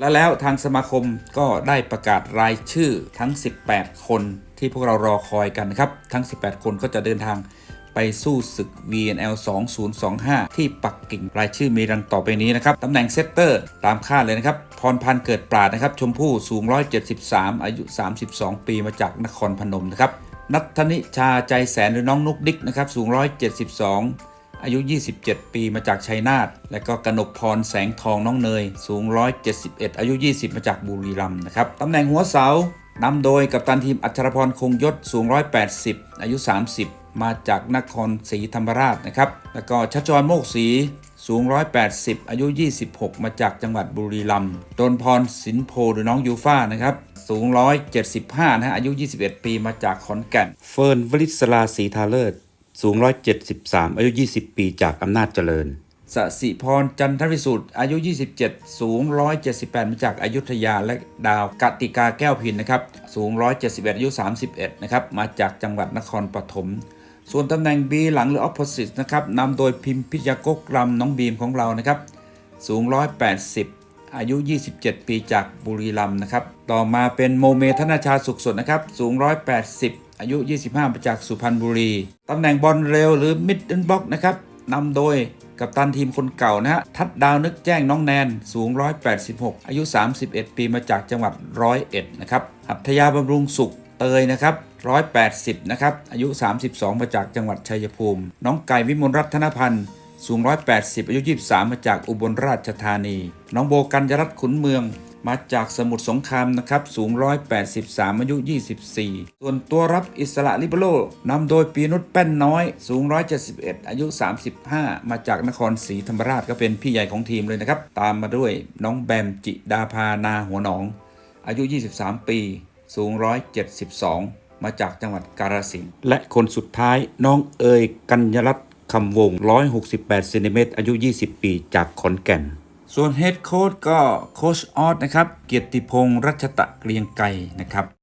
และแล้วทางสมาคมก็ได้ประกาศรายชื่อทั้ง 18 คนที่พวกเรารอคอยกันนะครับ ทั้ง 18 คนก็จะเดินทางไปสู้ศึก VNL 2025 ที่ปักกิ่งรายชื่อมีดังต่อไปนี้นะครับ ตำแหน่งเซตเตอร์ตามคาดเลยนะครับ พรพันธ์เกิดปราดนะครับ ชมพู่สูง 173 อายุ 32 ปีมาจากนครพนมนะครับ นัทธนิชาใจแสนหรือน้องนุกดิกนะครับ สูง 172 อายุ 27 ปีมาจากชัยนาทและก็กนกพรแสงทองน้องเนย สูง 171 อายุ 20 มาจากบุรีรัมย์นะครับตำแหน่งหัวเสานำโดยกัปตันทีมอัชรพรคงยศสูง 180 อายุ 30 มาจากนครศรีธรรมราชนะครับแล้วก็ชัชวรโมกศรีสูง 180 อายุ 26 มาจากจังหวัดบุรีรัมย์โดนพรสินโพหรือน้องยูฟ่านะครับ สูง 175 นะฮะ อายุ 21 ปี มาจากขอนแก่น เฟิร์นวลิศลาศรีทาเลิศ สูง 173 อายุ 20 ปีจากอำนาจเจริญสสิพรจันทวิสุทธิ์อายุ 27 สูง 178 มาจากอายุทยาและดาวกติกาแก้วพินนะครับ สูง 171 อายุ 31 นะครับ มาจากจังหวัดนครปฐม ส่วนตำแหน่ง B หลังหรือ opposite นะครับนำโดยพิมพิยกกรำน้องบีมของเรานะครับ สูง 180 อายุ 27 ปีจากบุรีรัมย์นะครับ ต่อมาเป็นโมเมธนาชาสุขสดนะครับ สูง 180 อายุ 25 มาจากสุพรรณบุรี ตำแหน่งบอลเร็วหรือ middle block นะครับนำโดยกัปตันทีมคนเก่านะฮะ ทัดดาวนึกแจ้งน้องแนนสูง 186 อายุ 31 ปีมาจากจังหวัดร้อยเอ็ดนะครับ หัตยาบำรุงสุขเตยนะครับ 180 นะครับ อายุ 32 มาจากจังหวัดชัยภูมิ น้องไก่วิมลรัตนพันธ์สูง 180 อายุ 23 มาจากอุบลราชธานี น้องโบกัญญรัตน์ขุนเมืองมาจากสมุทรสงครามนะครับ สูง 183 อายุ 24 ส่วนตัวรับอิสระลิเบโรนำโดยปีนุชแป้นน้อย สูง 171 อายุ 35 มาจากนครศรีธรรมราชก็เป็นพี่ใหญ่ของทีมเลยนะครับ ตามมาด้วยน้องแบมจิดาพานาหัวหนอง อายุ 23 ปี สูง 172 มาจากจังหวัดกาฬสินธุ์และคนสุดท้ายน้องเอยกัญญรัตน์คำวง 168เซนติเมตรอายุ 20 ปี จากขอนแก่น ส่วนเฮดโค้ชก็โค้ชออสนะครับ เกียรติพงษ์รัชตะเกรียงไกรนะครับ